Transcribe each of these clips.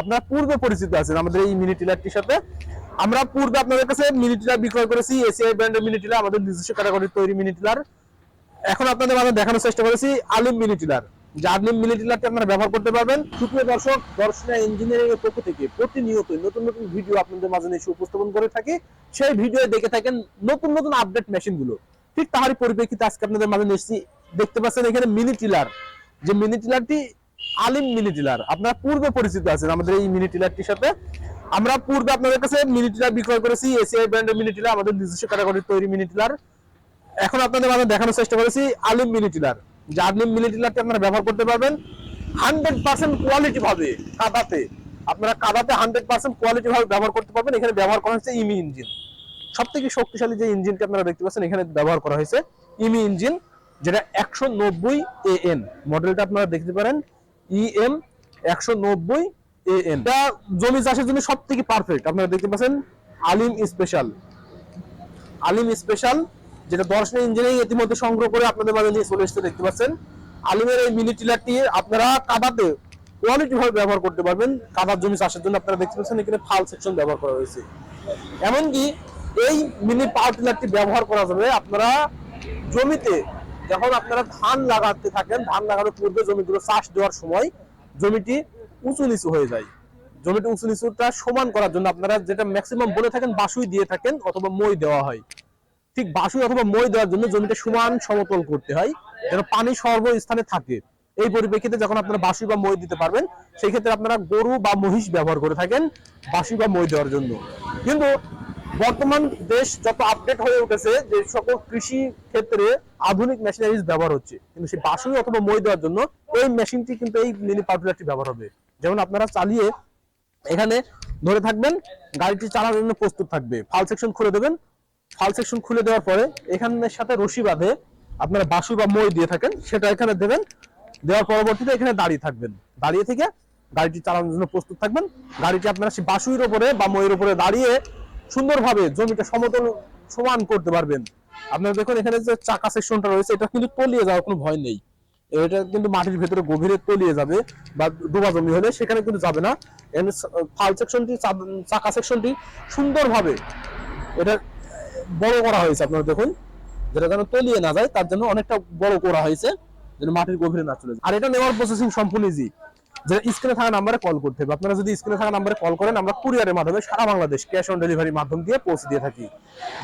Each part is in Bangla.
আপনারা পূর্বে পরিচিত আছেন আমাদের এই মিনি টিলারটির সাথে আমরা পূর্বে আপনাদের কাছে মিনি টিলার বিক্রয় করেছি এসিআই ব্র্যান্ডের মিনি টিলার আমাদের নিজস্ব ক্যাটাগরির তৈরি মিনি টিলার এখন আপনাদের মাঝে দেখানোর চেষ্টা করেছি আলিম মিনি টিলার যে আলিম মিনি টিলারটি আপনারা ব্যবহার করতে পারবেন। সুপ্রিয় দর্শক, দর্শনা ইঞ্জিনিয়ারিং এর পক্ষ থেকে প্রতিনিয়ত নতুন নতুন ভিডিও আপনাদের মাঝে এসে উপস্থাপন করে থাকি। সেই ভিডিও দেখে থাকেন নতুন নতুন আপডেট মেশিনগুলো। ঠিক তারই পরিপ্রেক্ষিতে আজকে আপনাদের মাঝে এসেছি। দেখতে পাচ্ছেন এখানে মিনি টিলার যে মিনি টিলারটি আলিম মিনি টিলার আপনারা পূর্বে পরিচিত আছেন আমাদের এই মিনি টিলারটির সাথে। আমরা পূর্বে আপনাদের কাছে মিনি টিলার বিক্রয় করেছি, এসিআই ব্র্যান্ডের মিনি টিলার আমাদের নিজস্ব ক্যাটাগরির তৈরি মিনি টিলার এখন আপনাদের মাঝে দেখানোর চেষ্টা করেছি আলিম মিনি টিলার যে আলিম মিনি টিলারটি আপনারা ব্যবহার করতে পারবেন হান্ড্রেড পার্সেন্ট কোয়ালিটি ভাবে কাদাতে। আপনারা কাদাতে হান্ড্রেড পার্সেন্ট কোয়ালিটি ভাবে ব্যবহার করতে পারবেন। এখানে ব্যবহার করা হয়েছে ইমি ইঞ্জিন। সব থেকে শক্তিশালী যে ইঞ্জিনটি আপনারা দেখতে পাচ্ছেন, এখানে ব্যবহার করা হয়েছে ইমি ইঞ্জিন, যেটা একশো নব্বই এ এন। মডেলটা আপনারা দেখতে পারেন। ইএম একশো নব্বই এ এন এটা জমি চাষের জন্য সব থেকে পারফেক্ট আপনারা দেখতে পাচ্ছেন, আলিম স্পেশাল আলিম স্পেশাল যেটা দর্শন ইঞ্জিনিয়ারিং ইতিমধ্যে সংগ্রহ করে আপনাদের মাঝে নিয়ে চলে এসেছে, দেখতে পাচ্ছেন। আলিমের এই মিনি টিলারটি আপনারা কাদাতে কোয়ালিটি ভাবে ব্যবহার করতে পারবেন। কাদার জমি চাষের জন্য আপনারা দেখতে পাচ্ছেন, এখানে ফাল সেকশন ব্যবহার করা হয়েছে। এমনকি এই মিনি পাওয়ার টিলারটি ব্যবহার করা যাবে, আপনারা জমিতে যখন আপনারা ধান লাগাতে থাকেন, ধান লাগানোর পূর্বে জমিগুলো চাষ দেওয়ার সময় জমিটি উঁচু নিচু হয়ে যায়। জমিটি উঁচু নিচুটা সমান করার জন্য আপনারা যেটা ম্যাক্সিমাম বলে থাকেন, বাসুই দিয়ে থাকেন অথবা মই দেওয়া হয়। ঠিক বাসুই অথবা মই দেওয়ার জন্য জমিটা সমান সমতল করতে হয়, যেন পানি সর্বস্থানে থাকে। এই পরিপ্রেক্ষিতে যখন আপনারা বাসুই বা মই দিতে পারবেন, সেই ক্ষেত্রে আপনারা গরু বা মহিষ ব্যবহার করে থাকেন বাসুই বা মই দেওয়ার জন্য। কিন্তু বর্তমান দেশ যত আপডেট হয়ে উঠেছে, যে সকল কৃষি ক্ষেত্রে আধুনিক মেশিনারিজ ব্যবহার হচ্ছে, কিন্তু সেই বাসুই অথবা মই দেওয়ার জন্য এই মেশিনটি কিন্তু এই মিনি পাউডারটি ব্যবহার হবে। যেমন আপনারা চালিয়ে এখানে ধরে থাকবেন, গাড়িটি চালানোর জন্য প্রস্তুত থাকবে। ফাল সেকশন খুলে দেবেন। ফাল সেকশন খুলে দেওয়ার পরে এখানের সাথে রশি বাঁধে আপনারা বাসু বা মই দিয়ে থাকেন, সেটা এখানে দেবেন। দেওয়ার পরবর্তীতে এখানে দাঁড়িয়ে থাকবেন। দাঁড়িয়ে থেকে গাড়িটি চালানোর জন্য প্রস্তুত থাকবেন। গাড়িটি আপনারা সেই বাসুইয়ের উপরে বা মইয়ের উপরে দাঁড়িয়ে সুন্দরভাবে জমিটা সমতল, সমান করতে পারবেন। আপনারা দেখুন এখানে যে চাকা সেকশনটা রয়েছে, এটা কিন্তু তলিয়ে যাওয়ার কোনো ভয় নেই। এটা কিন্তু মাটির ভেতরে গভীরে তলিয়ে যাবে বা ডোবা জমি হলে সেখানে কিন্তু যাবে না। এখানে ফাল সেকশনটি চাকা সেকশনটি সুন্দরভাবে এটা বড় করা হয়েছে আপনারা দেখুন। যেটা যেন তলিয়ে না যায়, তার জন্য অনেকটা বড় করা হয়েছে, যেন মাটির গভীরে না চলে যায়। আর এটা নেওয়ার প্রসেসিং সম্পূর্ণ ইজি যেটা স্ক্রিনে থাকা নাম্বারে কল করতে হবে। আপনারা যদি স্ক্রিনে থাকা নাম্বারে কল করেন, আমরা কুরিয়ারের মাধ্যমে সারা বাংলাদেশ ক্যাশ অন ডেলিভারি মাধ্যম দিয়ে পৌঁছে দিয়ে থাকি।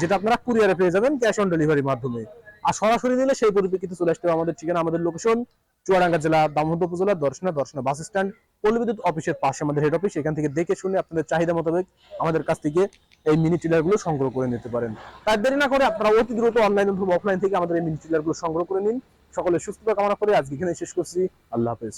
যেটা আপনারা কুরিয়ারে পেয়ে যাবেন ক্যাশ অন ডেলিভারির মাধ্যমে। আর সরাসরি নিলে সেই পরিপ্রেক্ষিতে চলে আসতে হবে আমাদের ঠিকানা, আমাদের লোকেশন চুয়াডাঙ্গা জেলা, দামোদর উপজেলা, দর্শনা দর্শনা বাস স্ট্যান্ড পল্লী অফিসের পাশে আমাদের হেড অফিস এখান থেকে দেখে শুনে আপনাদের চাহিদা মোতাবেক আমাদের কাছ থেকে এই মিনি টিলারগুলো সংগ্রহ করে নিতে পারেন। তার দেরি না করে আপনারা অতি দ্রুত অনলাইন অথবা অফলাইন থেকে আমাদের এই মিনি টিলারগুলো সংগ্রহ করে নিন। সকলে সুস্থতা কামনা করে আজকে এখানে শেষ করছি। আল্লাহ হাফেজ।